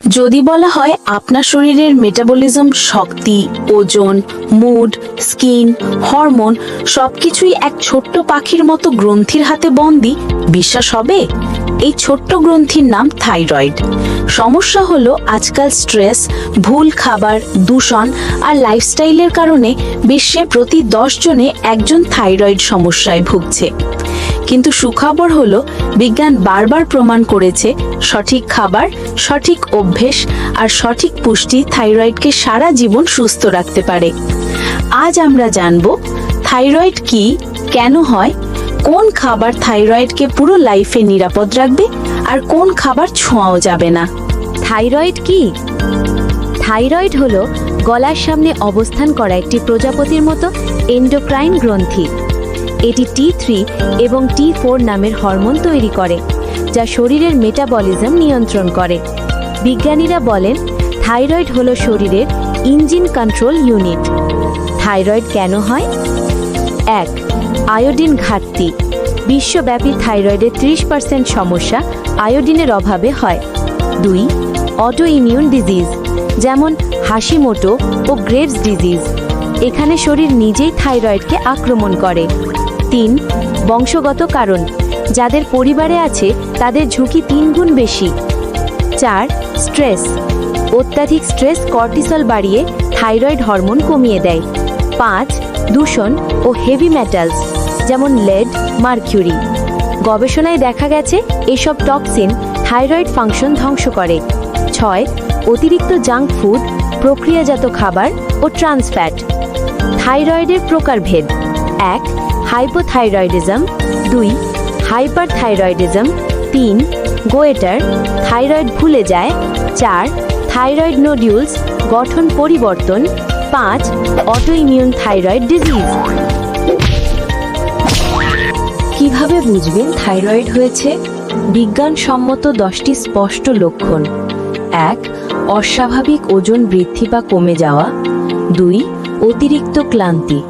যদি বলা হয় আপনার শরীরের মেটাবলিজম শক্তি, ওজন মুড স্কিন হরমোন সবকিছুই এক ছোট্ট পাখির মতো গ্রন্থির হাতে বন্দি, বিশ্বাস হবে? এই ছোট্ট গ্রন্থির নাম থাইরয়েড সমস্যা হলো আজকাল স্ট্রেস ভুল খাবার, দূষণ আর লাইফস্টাইলের কারণে বিশ্বে প্রতি দশ জনে একজন থাইরয়েড সমস্যায় ভুগছে। কিন্তু সুখবর হলো, বিজ্ঞান বারবার প্রমাণ করেছে, সঠিক খাবার, সঠিক অভ্যেস আর সঠিক পুষ্টি থাইরয়েডকে সারা জীবন সুস্থ রাখতে পারে। আজ আমরা জানব, থাইরয়েড কি, কেন হয়, কোন খাবার থাইরয়েডকে পুরো লাইফে নিরাপদ রাখবে আর কোন খাবার ছোঁয়াও যাবে না। থাইরয়েড কি? থাইরয়েড হলো গলার সামনে অবস্থান করা একটি প্রজাপতির মতো এন্ডোক্রাইন গ্রন্থি। এটি টি থ্রি এবং টি ফোর নামের হরমোন তৈরি করে, যা শরীরের মেটাবলিজম নিয়ন্ত্রণ করে। বিজ্ঞানীরা বলেন, থাইরয়েড হলো শরীরের ইঞ্জিন কন্ট্রোল ইউনিট থাইরয়েড কেন হয়? এক, আয়োডিন ঘাটতি। বিশ্বব্যাপী থাইরয়েডের ত্রিশ পার্সেন্ট সমস্যা আয়োডিনের অভাবে হয়। দুই অটো ইমিউন ডিজিজ যেমন হাসিমোটো ও গ্রেভস ডিজিজ এখানে শরীর নিজেই থাইরয়েডকে আক্রমণ করে। তিন বংশগত কারণ। যাদের পরিবারে আছে, তাদের ঝুঁকি তিন গুণ বেশি। চার, স্ট্রেস। অত্যাধিক স্ট্রেস কর্টিসল বাড়িয়ে থাইরয়েড হরমোন কমিয়ে দেয়। পাঁচ, দূষণ ও হেভি মেটালস, যেমন লেড, মার্কিউরি। গবেষণায় দেখা গেছে, এসব টক্সিন থাইরয়েড ফাংশন ধ্বংস করে। ছয়, অতিরিক্ত জাঙ্ক ফুড, প্রক্রিয়াজাত খাবার ও ট্রান্সফ্যাট থাইরয়েডের প্রকারভেদ। এক হাইপোথাইরয়েডিজম দুই হাইপার থাইরয়েডিজম তিন, গোয়েটার থাইরয়েড ভুলে যায়, চার, থাইরয়েড নোডিউলস গঠন পরিবর্তন, পাঁচ, অটোইমিউন থাইরয়েড ডিজিজ। কীভাবে বুঝবেন থাইরয়েড হয়েছে? বিজ্ঞানসম্মত দশটি স্পষ্ট লক্ষণ। এক, অস্বাভাবিক ওজন বৃদ্ধি বা কমে যাওয়া। দুই, অতিরিক্ত ক্লান্তি।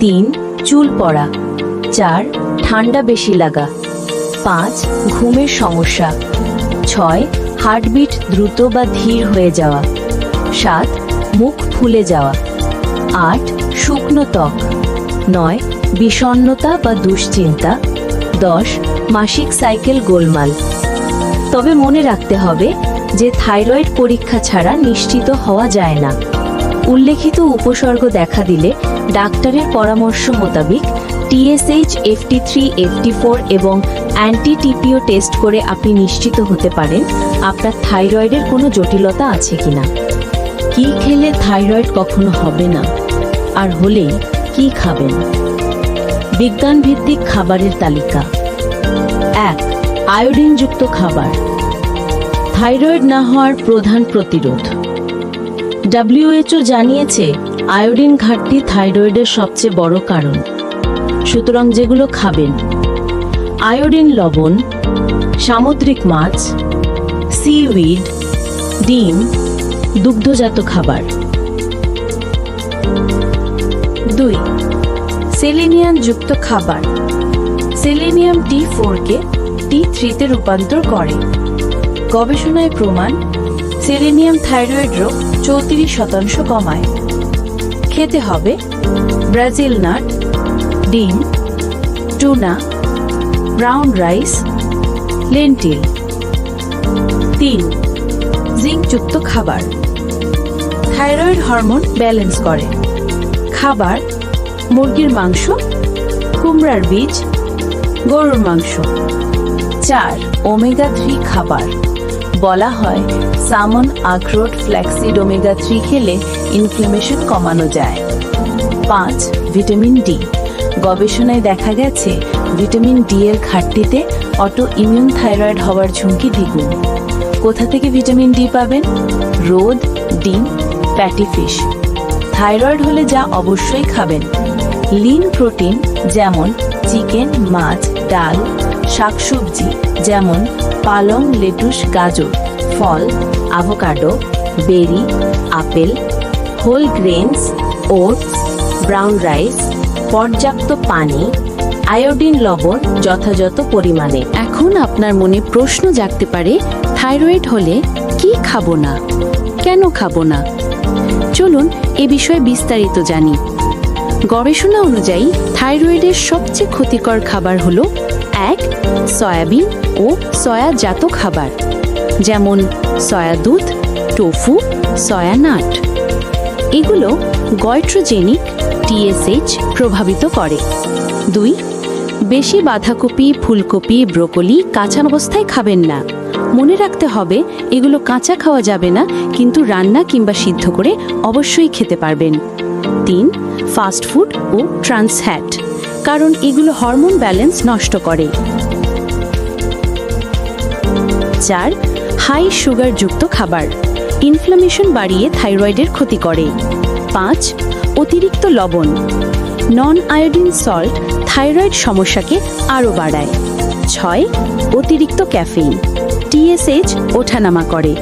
তিন, চুল পড়া। চার, ঠান্ডা বেশি লাগা। পাঁচ, ঘুমের সমস্যা। ছয়, হার্টবিট দ্রুত বা ধীর হয়ে যাওয়া। সাত, মুখ ফুলে যাওয়া। আট, শুকনো ত্বক। নয়, বিষণ্ণতা বা দুশ্চিন্তা। দশ, মাসিক সাইকেল গোলমাল। তবে মনে রাখতে হবে যে থাইরয়েড পরীক্ষা ছাড়া নিশ্চিত হওয়া যায় না। উল্লেখিত উপসর্গ দেখা দিলে ডাক্তারের পরামর্শ মোতাবেক TSH FT three FT four এবং অ্যান্টি টিপিও টেস্ট করে আপনি নিশ্চিত হতে পারেন আপনার থাইরয়েডের কোনো জটিলতা আছে কিনা। কি খেলে থাইরয়েড কখনো হবে না? আর হলেই কি খাবেন? বিজ্ঞান ভিত্তিক খাবারের তালিকা। এক, আয়োডিনযুক্ত খাবার। থাইরয়েড না হওয়ার প্রধান প্রতিরোধ। ডাব্লিউএইচও জানিয়েছে, আয়োডিন ঘাটতি থাইরয়েডের সবচেয়ে বড় কারণ। সুতরাং যেগুলো খাবেন। আয়োডিন লবণ, সামুদ্রিক মাছ, সিউইড, ডিম, দুগ্ধজাত খাবার। দুই সেলেনিয়াম যুক্ত খাবার। সেলেনিয়াম টি ফোরকে টি থ্রিতে রূপান্তর করে। গবেষণায় প্রমাণ, সেলেনিয়াম থাইরয়েড রোগ চৌত্রিশ শতাংশ কমায়। খেতে হবে ব্রাজিল নাট ডিম টুনা ব্রাউন রাইস লেন্টিল তিন জিঙ্কযুক্ত খাবার। থাইরয়েড হরমোন ব্যালেন্স করে। খাবার, মুরগির মাংস, কুমড়ার বীজ, গরুর মাংস। চার ওমেগা থ্রি খাবার। বলা হয় সামন আখরোট ফ্ল্যাক্সিড ওমেগা থ্রি খেলে ইনফ্লেমেশন কমানো যায়। পাঁচ ভিটামিন ডি গবেষণায় দেখা গেছে, ভিটামিন ডি এর ঘাটতিতে অটো ইমিউন থাইরয়েড হওয়ার ঝুঁকি দ্বিগুণ। কোথা থেকে ভিটামিন ডি পাবেন? রোদ, ডিম, প্যাটি ফিশ। থাইরয়েড হলে যা অবশ্যই খাবেন। লিন প্রোটিন যেমন চিকেন, মাছ, ডাল, শাকসবজি, যেমন পালং, লেটুস, গাজর, ফল avocado berry, apple, whole grains, oats, brown rice পর্যাপ্ত পানি, আয়োডিন লবণ যথাযথ পরিমাণে। এখন আপনার মনে প্রশ্ন জাগতে পারে, থাইরয়েড হলে কি খাব না, কেন খাব না? চলুন এ বিষয়ে বিস্তারিত জানি। গবেষণা অনুযায়ী থাইরয়েডের সবচেয়ে ক্ষতিকর খাবার হল, এক, সয়াবিন ও সয়াজাত খাবার, যেমন সয়া দুধ, টোফু, সয়া নাট। এগুলো গয়ট্রোজেনিক টিএসএইচ প্রভাবিত করে। দুই, বেশি বাঁধাকপি, ফুলকপি, ব্রোকলি কাঁচা অবস্থায় খাবেন না। মনে রাখতে হবে, এগুলো কাঁচা খাওয়া যাবে না, কিন্তু রান্না কিংবা সিদ্ধ করে অবশ্যই খেতে পারবেন। তিন ফাস্ট ফুড ও ট্রান্স হ্যাট কারণ এগুলো হরমোন ব্যালেন্স নষ্ট করে। চার হাই সুগারযুক্ত খাবার ইনফ্লামেশন বাড়িয়ে থাইরয়েডের ক্ষতি করে। পাঁচ অতিরিক্ত লবণ নন আয়োডিন সল্ট থাইরয়েড সমস্যাকে আরও বাড়ায়। ছয়, অতিরিক্ত ক্যাফেইন টিএসএইচ ওঠানামা করে।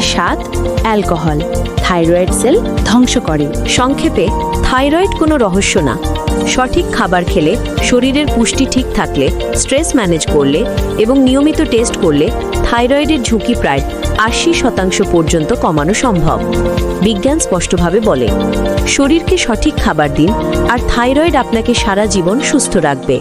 সাত অ্যালকোহল, থাইরয়েড সেল ধ্বংস করে। সংক্ষেপে, থাইরয়েড কোনো রহস্য না। সঠিক খাবার খেলে শরীরের পুষ্টি ঠিক থাকলে, স্ট্রেস ম্যানেজ করলে এবং নিয়মিত টেস্ট করলে থাইরয়েডের ঝুঁকি প্রায় আশি শতাংশ পর্যন্ত কমানো সম্ভব। বিজ্ঞান স্পষ্টভাবে বলে, শরীরকে সঠিক খাবার দিন আর থাইরয়েড আপনাকে সারা জীবন সুস্থ রাখবে।